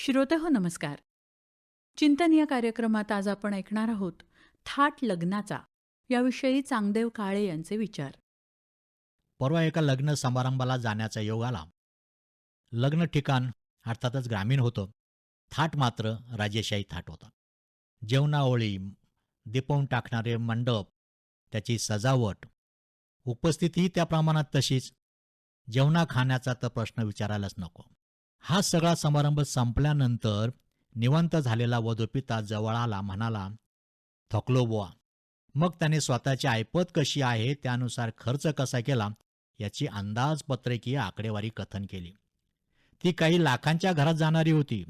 श्रोते हो नमस्कार. चिंतन या कार्यक्रमात आज आपण ऐकणार आहोत थाट लग्नाचा याविषयी चांगदेव काळे यांचे विचार. परवा एका लग्न समारंभाला जाण्याचा योग आला लग्न ठिकाण अर्थातच ग्रामीण होतं. थाट मात्र राजेशाही थाट होता. जेवणाओळी दिपवून टाकणारे मंडप त्याची सजावट उपस्थितीही त्या प्रमाणात तशीच. जेवणा खाण्याचा तर प्रश्न विचारायलाच नको. हा सगळा समारंभ संपल्यानंतर निवंत झालेला वधूपिता जवळ आला म्हणाला थकलो बुवा. मग त्याने स्वतःची ऐपत कशी आहे त्यानुसार खर्च कसा केला याची अंदाजपत्रकीय आकडेवारी कथन केली. ती काही लाखांच्या घरात जाणारी होती.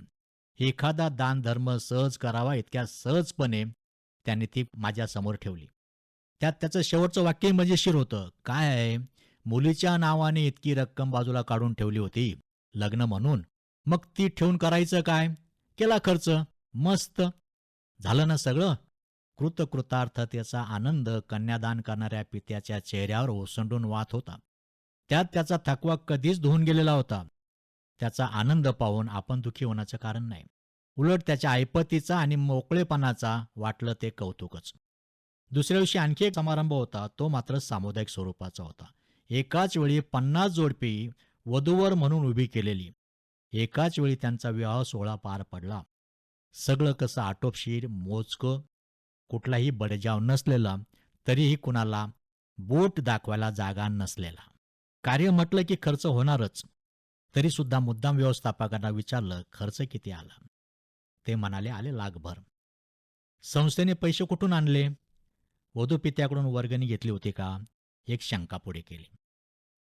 एखादा दानधर्म सहज करावा इतक्या सहजपणे त्याने ती माझ्यासमोर ठेवली. त्यात त्याचं शेवटचं वाक्य म्हणजे मजेशीर होतं. काय आहे? मुलीच्या नावाने इतकी रक्कम बाजूला काढून ठेवली होती. लग्न म्हणून. मग ती ठेवून करायचं काय? केला खर्च? मस्त. झालं ना सगळं? कृतकृतार्थतेचा आनंद कन्यादान करणाऱ्या पित्याच्या चेहऱ्यावर ओसंडून वाहत होता. त्यात त्याचा थकवा कधीच धुवून गेलेला होता. त्याचा आनंद पाहून आपण दुखी होण्याचं कारण नाही. उलट त्याच्या ऐपतीचा आणि मोकळेपणाचा वाटलं ते कौतुकच. दुसऱ्या दिवशी आणखी एक समारंभ होता तो मात्र सामुदायिक स्वरूपाचा होता. एकाच वेळी पन्नास जोडपी वधूवर म्हणून उभी केलेली. एकाच वेळी त्यांचा विवाह सोहळा पार पडला. सगळं कसं आटोपशीर मोजकं कुठलाही बडजाव नसलेला तरीही कुणाला बोट दाखवायला जागा नसलेला. कार्य म्हटलं की खर्च होणारच. तरी सुद्धा मुद्दाम व्यवस्थापकांना विचारलं खर्च किती आला? ते म्हणाले आले लाखभर. संस्थेने पैसे कुठून आणले? वधूपित्याकडून वर्गणी घेतली होती का? एक शंका पुढे केली.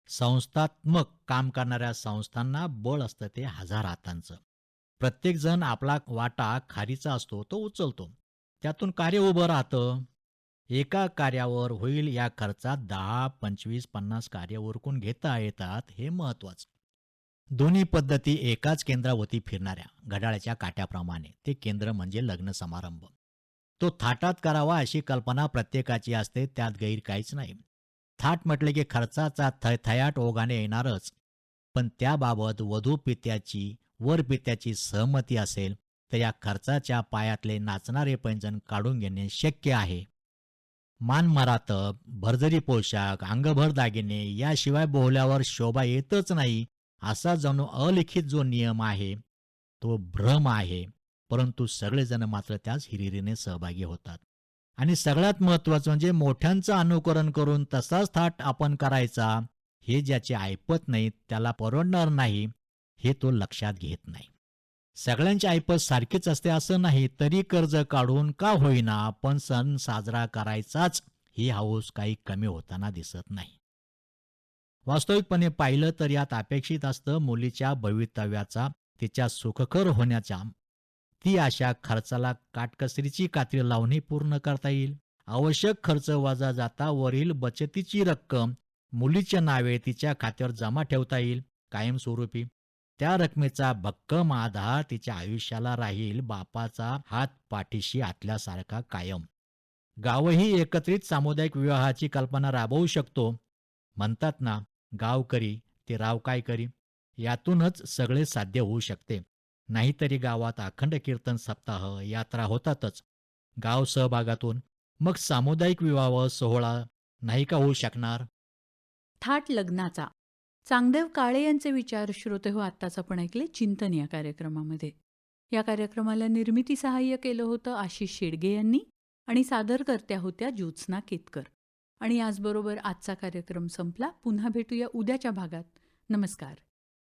संस्थात्मक काम करणाऱ्या संस्थांना बळ असतं ते हजार हातांचं. प्रत्येकजण आपला वाटा खारीचा असतो तो उचलतो. त्यातून कार्य उभं राहतं. एका कार्यावर होईल या खर्चात दहा पंचवीस पन्नास कार्य उरकून घेता येतात हे महत्वाचं दोन्ही पद्धती एकाच केंद्रावरती फिरणाऱ्या घड्याळ्याच्या काट्याप्रमाणे. ते केंद्र म्हणजे लग्न समारंभ. तो थाटात करावा अशी कल्पना प्रत्येकाची असते त्यात गैर काहीच नाही. थाट म्हटले की खर्चाचा थयथयाट ओघाने येणारच. पण त्याबाबत वधू पित्याची वर पित्याची सहमती असेल तर या खर्चाच्या पायातले नाचणारे पैंजण काढून घेणे शक्य आहे. मानमरातब भरजरी पोशाख अंगभर दागिने याशिवाय बोहल्यावर शोभा येतच नाही असा जणू अलिखित जो नियम आहे तो भ्रम आहे. परंतु सगळेजण मात्र त्याच हिरिरीने सहभागी होतात. आणि सगळ्यात महत्वाचं म्हणजे मोठ्यांचं अनुकरण करून तसाच थाट आपण करायचा. हे ज्याचे ऐपत नाही त्याला परवडणार नाही हे तो लक्षात घेत नाही. सगळ्यांची ऐपत सारखीच असते असं नाही तरी कर्ज काढून का होईना पण सण साजरा करायचाच ही हाऊस काही कमी होताना दिसत नाही. वास्तविकपणे पाहिलं तर यात अपेक्षित असतं मुलीच्या भवितव्याचा तिच्या सुखकर होण्याच्या ती अशा खर्चाला काटकसरीची कात्री लावूनही पूर्ण करता येईल. आवश्यक खर्च वजा जाता वरील बचतीची रक्कम मुलीच्या नावे तिच्या खात्यावर जमा ठेवता येईल. कायमस्वरूपी. त्या रकमेचा भक्कम आधार तिच्या आयुष्याला राहील. बापाचा हात पाठीशी आतल्यासारखा कायम. गावही एकत्रित सामुदायिक विवाहाची कल्पना राबवू शकतो. म्हणतात ना गाव करी ते राव काय करी? यातूनच सगळे साध्य होऊ शकते. नाहीतरी गावात अखंड कीर्तन सप्ताह यात्रा होतातच. गाव सहभागातून मग सामुदायिक विवाह सोहळा नाही का होऊ शकणार? थाट लग्नाचा. चांगदेव काळे यांचे विचार श्रोते हो आत्ताच आपण ऐकले चिंतन या कार्यक्रमामध्ये. या कार्यक्रमाला निर्मिती सहाय्य केलं होतं आशिष शेडगे यांनी आणि सादरकर्त्या होत्या ज्योत्स्ना केतकर. आणि याचबरोबर आजचा कार्यक्रम संपला. पुन्हा भेटूया उद्याच्या भागात. नमस्कार.